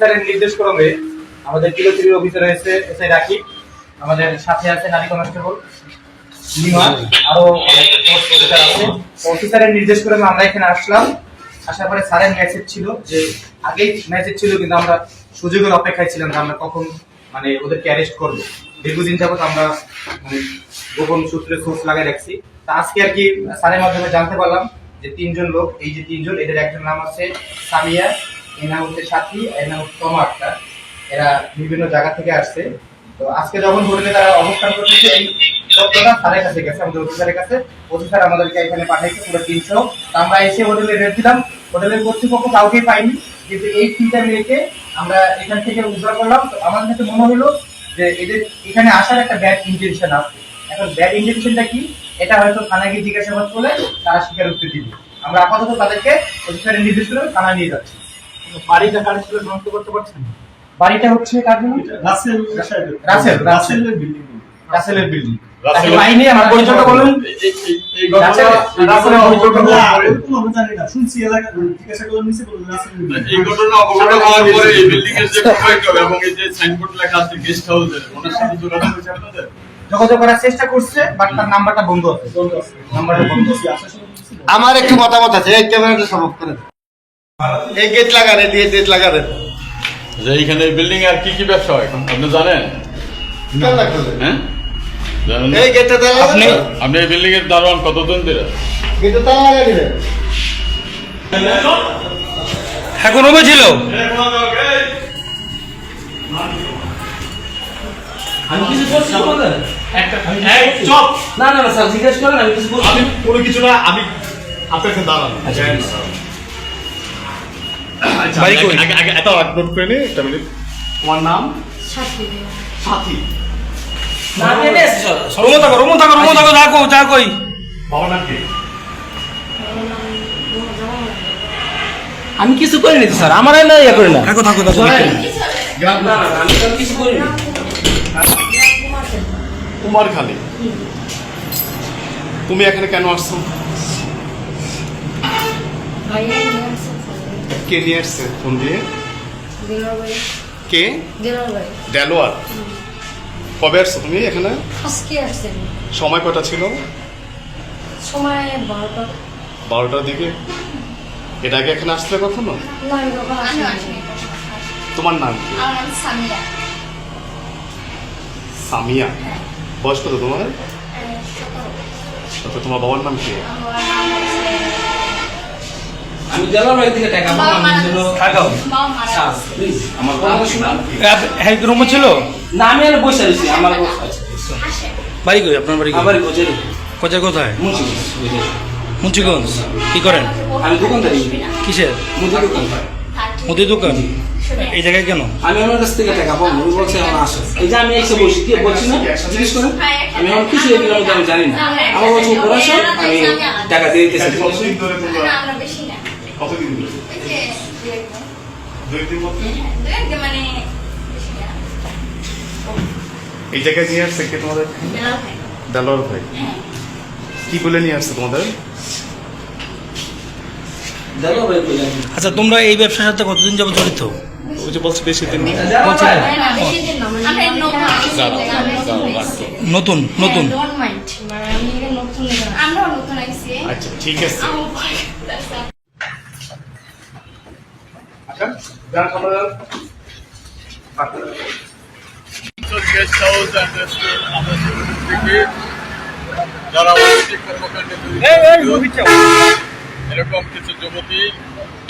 অফিসারের নির্দেশ ক্রমে আমাদের কিলোত্রির অফিসার হয়েছে এস আই রাকিব, আমাদের সাথে আছে নারী কনস্টেবল, লিমা, আরও অফিসারের নির্দেশ ক্রমে আমরা এখানে আসলাম। আসার পরে স্যারের মেসেজ ছিল যে আগেই মেসেজ ছিল কিন্তু আমরা সুযোগের অপেক্ষায় ছিলাম আমরা কখন মানে ওদেরকে অ্যারেস্ট করব। দীর্ঘদিন যাবত আমরা মানে গোপন সূত্রে সোর্স লাগাই রাখছি। তা আজকে আর কি স্যারের মাধ্যমে জানতে পারলাম যে তিনজন লোক, এই যে তিনজন, এদের একজন নাম আছে সামিয়া। এর নাম হচ্ছে সাথী, এর নাম হচ্ছে তমা এরা বিভিন্ন জায়গা থেকে আসছে। তো আজকে যখন হোটেলে তারা অবস্থান করতেছে, এই তথ্যটা স্যারের কাছে গেছে, আমাদের অফিসারের কাছে। অফিসার আমাদেরকে এখানে পাঠাইছে পুরো তিনশো আমরা এসে হোটেলে রেট দিলাম। হোটেলের কর্তৃপক্ষ কাউকেই পাইনি। কিন্তু এই তিনটা মেয়েকে আমরা এখান থেকে উদ্ধার করলাম। তো আমাদের কাছে মনে হলো যে এদের এখানে আসার একটা ব্যাড ইন্টেনশন আছে। এখন ব্যাড ইন্টেনশনটা কি? এটা হয়তো গিয়ে জিজ্ঞাসাবাদ করলে তারা স্বীকার উত্তর দিবে। আমরা আপাতত তাদেরকে অফিসারের নির্দেশ করে থানায় নিয়ে যাচ্ছি। বাড়িটা কার ছিল শনাক্ত করতে পারছেন? বাড়িটা হচ্ছে কার জন্য? রাসেল রাসেল, রাসেল। রাসেলের বিল্ডিং রাসেলের বিল্ডিং যোগাযোগ করার চেষ্টা করছে বাট তার নাম্বারটা বন্ধ আছে। আমার একটু মতামত আছে এই ক্যামেরাটা সমাপ্ত করেন এই গেট লাগান এই গেট লাগান। যে এইখানে বিল্ডিং আর কি কি ব্যবসা হয় এখন? আপনি জানেন? হ্যাঁ? এই গেটটা তালা আপনি আপনি এই বিল্ডিং এর দারোয়ান কতদিন ধরে? গেটটা তালা লাগাই দিলেন রুমে ছিল। আমি কিছু করছি তোমাদের? চপ! না না না স্যার জিজ্ঞেস করেন আমি কিছু আমি কোনো কিছু না আমি আপনার দাঁড়ান আচ্ছা, বাড়ি কই? নোট করে নিই একটা মিনিট তোমার নাম? সাথী। থাকো থাকো থাকো যা কই যা কই। বাবার নাম কি? আমি কিছু করিনি তো স্যার। আমার ইয়ে করি না। থাকো থাকো থাকো না না না, আমি কিছু করিনি। কুমারখালী তুমি এখানে কেন আসছে? কে নিয়ে আসছে ফোন দিয়ে? কে? দেলোয়ার। কবে আসছো তুমি এখানে? আজকে আসছেন সময় কটা ছিল? সময় বারোটা। বারোটার দিকে? এর আগে এখানে আসলে কখনো? তোমার নাম কি? সামিয়া। সামিয়া। বয়স কত তোমার? আচ্ছা তোমার বাবার নাম কি? আমি বাড়ি থেকে টাকা পাবো জন্য। প্লিজ আমার কথা শুনুন হ্যাঁ রুমে ছিল? না আমি এনে বসে রয়েছি আমার আছে। বাড়ি কই? আপনার বাড়ি কই? আমার বসে কোথায় কোথায়? মুন্সিগঞ্জ কি করেন? আমি দোকানদারি কিসের? মুদি দোকান। মুদি দোকান? এই জায়গায় কেন? আমি আমার কাছ থেকে টাকা পাবো উনি বলছে আমার আসো এই যে আমি এসে বসি কি বলছি না? জিজ্ঞেস করেন। আমি আমার কিছু মধ্যে আমি জানি না। আমার বলছে উপর আসো আমি টাকা দিয়ে দিতেছি। কতদিন ধরে। দুই তিন বছর? হ্যাঁ, দু একদিন মানে এই জায়গায় নিয়ে আসছে কে তোমাদের? দিলর ভাই দেলোয়ার ভাই। কি বলে নিয়ে আসছে তোমাদের? আচ্ছা তোমরা এই ব্যবসার সাথে কতদিন যাব জড়িত? ওই যে বলছে বেশি দিন। দিন মানে নতুন নতুন রাখো। আসছি। নতুন নতুন হ্যাঁ, don't mind, মানে আমি এখানে নতুন এখানে আসছি। আমরাও নতুন আসছি। আচ্ছা ঠিক আছে আমার ভয় লাগতেছে। আচ্ছা অ্যান্ড রেস্টুরেন্ট আমরা থেকে যারা অনৈতিক কর্মকাণ্ডে এরকম কিছু যুবতী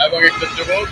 এবং একটা যুবক